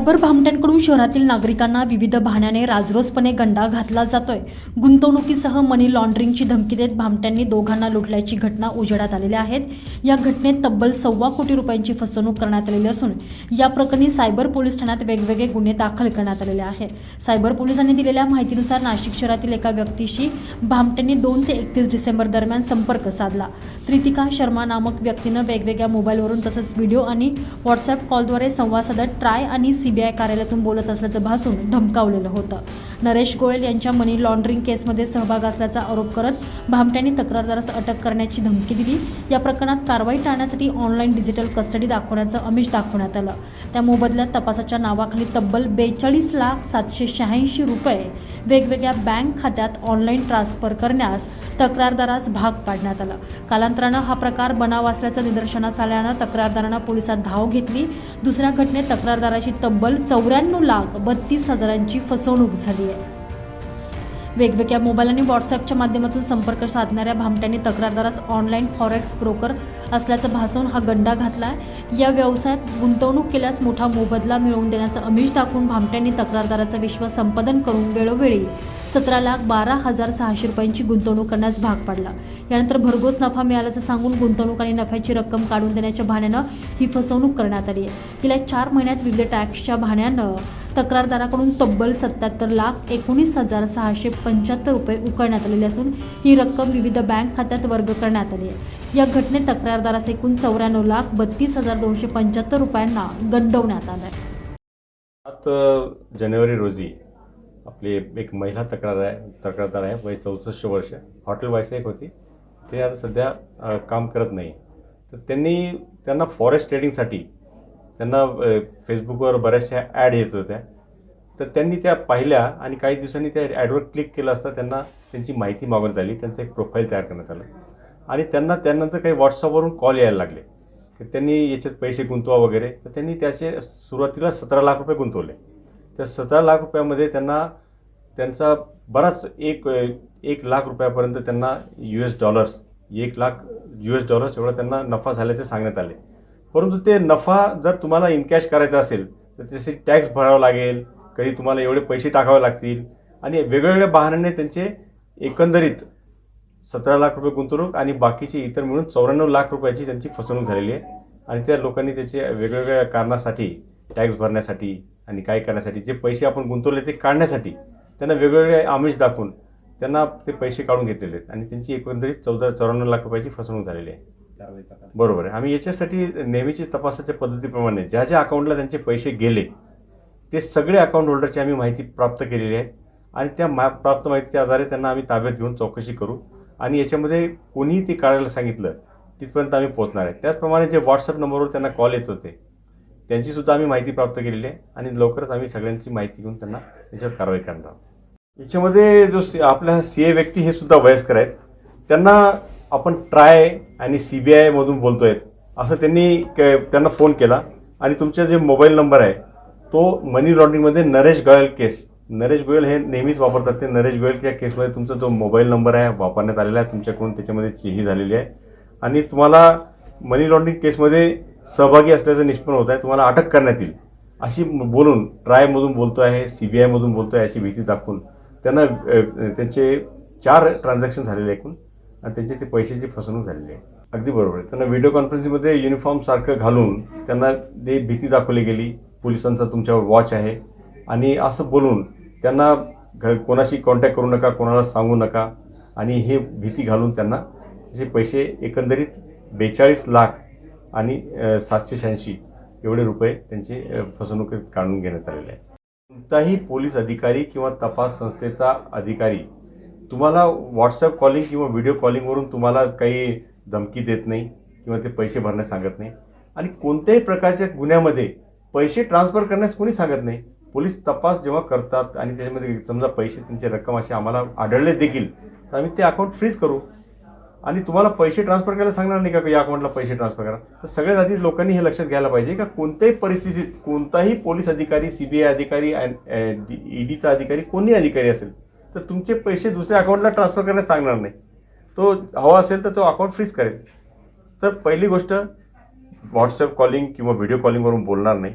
Cyber भामट्यांकडून शहरातील नागरिकांना विविध बहाण्याने राजरोसपणे गंडा घातला जातोय. गुंतवणुकीसह मनी लॉन्ड्रिंगची धमकी देत भामट्यांनी दोघांना लुटल्याची घटना उजेडात आलेल्या आहेत. या घटनेत तब्बल सव्वा कोटी रुपयांची फसवणूक करण्यात आलेली असून या प्रकरणी सायबर पोलीस ठाण्यात वेगवेगळे गुन्हे दाखल करण्यात आलेले आहेत. सायबर पोलिसांनी दिलेल्या माहितीनुसार नाशिक शहरातील एका व्यक्तीशी भामट्यांनी दोन ते एकतीस डिसेंबर दरम्यान संपर्क साधला. कृतिका शर्मा नामक व्यक्तीनं वेगवेगळ्या मोबाईलवरून तसंच व्हिडिओ आणि व्हॉट्सअप कॉलद्वारे संवाद साधत ट्राय आणि सीबीआय कार्यालयातून बोलत असल्याचं भासून धमकावलेलं होतं. नरेश गोयल यांच्या मनी लॉन्ड्रिंग केसमध्ये सहभाग असल्याचा आरोप करत भामट्यांनी तक्रारदारास अटक करण्याची धमकी दिली. या प्रकरणात कारवाई टाळण्यासाठी ऑनलाईन डिजिटल कस्टडी दाखवण्याचं आमिष दाखवण्यात आलं. त्या मोबदल्यात तपासाच्या नावाखाली तब्बल बेचाळीस लाख सातशे शहाऐंशी रुपये वेगवेगळ्या बँक खात्यात ऑनलाईन ट्रान्सफर करण्यास तक्रारदारास भाग पाडण्यात आला. कालांतरानं हा प्रकार बनाव असल्याचं निदर्शनास आल्यानं तक्रारदारानं पोलिसात धाव घेतली. दुसऱ्या घटनेत तक्रारदाराची तब्बल चौऱ्याण्णव लाख बत्तीस हजारांची फसवणूक झाली. वेगवेगळ्या मोबाईल आणि व्हॉट्सअपच्या माध्यमातून संपर्क साधणाऱ्या भामट्यांनी तक्रारदारास ऑनलाईन फॉरेक्स ब्रोकर असल्याचं भासवून हा गंडा घातला या व्यवसायात गुंतवणूक केल्यास मोठा मोबदला मिळवून देण्याचं अमिष दाखवून भामट्यांनी तक्रारदाराचा विश्वास संपादन करून वेळोवेळी सतरा लाख बारा हजार सहाशे रुपयांची गुंतवणूक करण्यास भाग पाडला. यानंतर भरघोस नफा मिळाल्याचं सांगून गुंतवणूक आणि नफ्याची रक्कम काढून देण्याच्या भाण्यानं ही फसवणूक करण्यात आली आहे. गेल्या चार महिन्यात विविध टॅक्सच्या भाण्यानं तक्रारदाराकडून तब्बल सत्याहत्तर लाख एकोणीस हजार सहाशे पंच्याहत्तर रुपये उकळण्यात आलेले असून ही रक्कम विविध बँक खात्यात वर्ग करण्यात आली आहे. या घटनेत तक्रारदारास एकूण चौऱ्याण्णव लाख बत्तीस हजार दोनशे पंच्याहत्तर रुपयांना गंडवण्यात आलं आहे. सात जानेवारी रोजी आपली एक महिला तक्रार आहे तक्रारदार आहे वय चौसष्ट वर्ष. हॉटेल व्यावसायिक होती. ते आता सध्या काम करत नाही. तर त्यांनी त्यांना फॉरेस्ट ट्रेडिंगसाठी त्यांना फेसबुकवर बऱ्याचशा ॲड येत होत्या. तर त्यांनी त्या पाहिल्या आणि काही दिवसांनी त्या ॲडवर क्लिक केलं असता त्यांना त्यांची माहिती मागवण्यात आली. त्यांचं एक प्रोफाईल तयार करण्यात आलं. आणि त्यांना त्यानंतर काही व्हॉट्सअपवरून कॉल यायला लागले. तर त्यांनी याच्यात पैसे गुंतवा वगैरे. तर त्यांनी त्याचे सुरुवातीला सतरा लाख रुपये गुंतवले. त्या सतरा लाख रुपयामध्ये त्यांना त्यांचा बराच एक एक लाख रुपयापर्यंत त्यांना यू एस डॉलर्स एक लाख यू एस डॉलर्स एवढा त्यांना नफा झाल्याचे सांगण्यात आले. परंतु ते नफा जर तुम्हाला इनकॅश करायचा असेल तर त्याचे टॅक्स भरावा लागेल कधी तुम्हाला एवढे पैसे टाकावे लागतील. आणि वेगवेगळ्या बहाण्याने त्यांचे एकंदरीत सतरा लाख रुपये गुंतवणूक आणि बाकीचे इतर मिळून चौऱ्याण्णव लाख रुपयाची त्यांची फसवणूक झालेली आहे. आणि त्या लोकांनी त्याचे वेगवेगळ्या कारणासाठी टॅक्स भरण्यासाठी आणि काय करण्यासाठी जे पैसे आपण गुंतवले ते काढण्यासाठी त्यांना वेगवेगळे आमिष दाखवून त्यांना ते पैसे काढून घेतलेले आहेत. आणि त्यांची एकंदरीत चौदा चौऱ्याण्णव लाख रुपयाची फसवणूक झालेली आहे. बरोबर आहे. आम्ही याच्यासाठी नेहमीची तपासाच्या पद्धतीप्रमाणे ज्या ज्या अकाउंटला त्यांचे पैसे गेले ते सगळे अकाउंट होल्डरची आम्ही माहिती प्राप्त केलेली आहे. आणि त्या मा प्राप्त माहितीच्या आधारे त्यांना आम्ही ताब्यात घेऊन चौकशी करू. आणि याच्यामध्ये कोणीही ते काढायला सांगितलं तिथपर्यंत आम्ही पोहोचणार आहे. त्याचप्रमाणे जे व्हॉट्सअप नंबरवर त्यांना कॉल येत होते त्यांची सुद्धा आम्ही माहिती प्राप्त केलेली आहे आणि लवकरच आम्ही सगळ्यांची माहिती घेऊन त्यांना याच्यावर कारवाई करणार आहोत. याच्यामध्ये जो सी आपला सी ए व्यक्ती हे सुद्धा वयस्कर आहेत. त्यांना आपण ट्राय आणि सी बी आयमधून बोलतो आहेत असं त्यांनी त्यांना फोन केला. आणि तुमचा जे मोबाईल नंबर आहे तो मनी लॉन्ड्रिंगमध्ये नरेश गोयल केस. नरेश गोयल हे नेहमीच वापरतात. ते नरेश गोयल या केसमध्ये तुमचा जो मोबाईल नंबर आहे वापरण्यात आलेला आहे. तुमच्याकडून त्याच्यामध्ये चिही झालेली आहे. आणि तुम्हाला मनी लॉन्ड्रिंग केसमध्ये सहभागी असल्याचं निष्पन्न होत आहे. तुम्हाला अटक करण्यात येईल. अशी बोलून ट्रायमधून बोलतो आहे सी बी आयमधून बोलतो आहे अशी भीती दाखवून त्यांना त्यांचे चार ट्रान्झॅक्शन झालेले एकूण आणि त्यांची ते पैशाची फसवणूक झालेली आहे. अगदी बरोबर आहे. त्यांना व्हिडिओ कॉन्फरन्सिंगमध्ये युनिफॉर्म सारखं घालून त्यांना ते भीती दाखवली गेली. पोलिसांचा तुमच्यावर वॉच आहे. आणि असं बोलून त्यांना घ कोणाशी कॉन्टॅक्ट करू नका कोणाला सांगू नका. आणि हे भीती घालून त्यांना त्याचे पैसे एकंदरीत बेचाळीस लाख आणि सातशे शहाऐंशी एवढे रुपये त्यांचे फसवणुकीत फसवणूक काढून घेण्यात आलेले आहे कोणताही पोलीस अधिकारी किंवा तपास संस्थेचा अधिकारी तुम्हाला व्हॉट्सअप कॉलिंग किंवा व्हिडिओ कॉलिंगवरून तुम्हाला काही धमकी देत नाही किंवा ते पैसे भरण्यास सांगत नाही आणि कोणत्याही प्रकारच्या गुन्ह्यामध्ये पैसे ट्रान्सफर करण्यास कोणी सांगत नाही. पोलीस तपास जेव्हा करतात आणि त्याच्यामध्ये समजा पैसे त्यांची रक्कम अशी आम्हाला आढळले देखील तर आम्ही ते अकाउंट फ्रीज करू. आणि तुम्हाला पैसे ट्रान्सफर करायला सांगणार नाही का या अकाउंटला पैसे ट्रान्सफर करा? तर सगळ्यात आधी लोकांनी हे लक्षात घ्यायला पाहिजे का कोणत्याही परिस्थितीत कोणताही पोलीस अधिकारी सीबीआय अधिकारी ईडीचा अधिकारी कोणी अधिकारी असेल तर तुमचे पैसे दुसऱ्या अकाउंटला ट्रान्सफर करण्यास सांगणार नाही. तो हवा असेल तर तो अकाउंट फ्रीज करेल. तर पहिली गोष्ट व्हॉट्सअप कॉलिंग किंवा व्हिडिओ कॉलिंगवरून बोलणार नाही.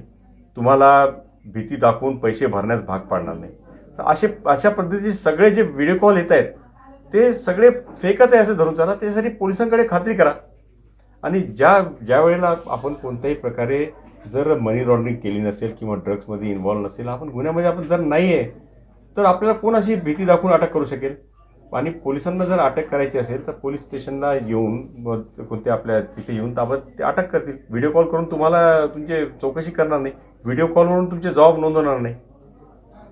तुम्हाला भीती दाखवून पैसे भरण्यास भाग पाडणार नाही. तर असे अशा पद्धतीचे सगळे जे व्हिडिओ कॉल येत आहेत ते सगळे फेकच आहे असं धरून चाला त्यासाठी पोलिसांकडे खात्री करा. आणि ज्या ज्या वेळेला आपण कोणत्याही प्रकारे जर मनी लॉन्ड्रिंग केली नसेल किंवा ड्रग्समध्ये इन्व्हॉल्व नसेल आपण गुन्ह्यामध्ये आपण जर नाही आहे तर आपल्याला कोण अशी भीती दाखवून अटक करू शकेल? आणि पोलिसांना जर अटक करायची असेल तर पोलीस स्टेशनला येऊन कोणते आपल्या तिथे येऊन ताबत ते अटक करतील. व्हिडिओ कॉल करून तुम्हाला तुमचे चौकशी करणार नाही. व्हिडिओ कॉलवरून तुमचे जॉब नोंदवणार नाही.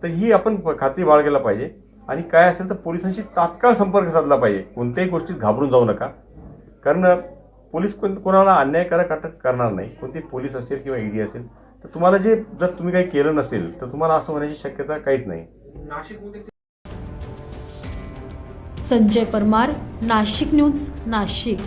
तर ही आपण खात्री बाळगायला पाहिजे. आणि काय असेल तर पोलिसांशी तात्काळ संपर्क साधला पाहिजे. कोणत्याही गोष्टीत घाबरून जाऊ नका. कारण पोलीस कोण कोणाला अन्यायकारक अटक करणार नाही. कोणती पोलीस असेल किंवा ईडी असेल तर तुम्हाला जे जर तुम्ही काही केलं नसेल तर तुम्हाला असं होण्याची शक्यता काहीच नाही. संजय परमार नाशिक न्यूज नाशिक.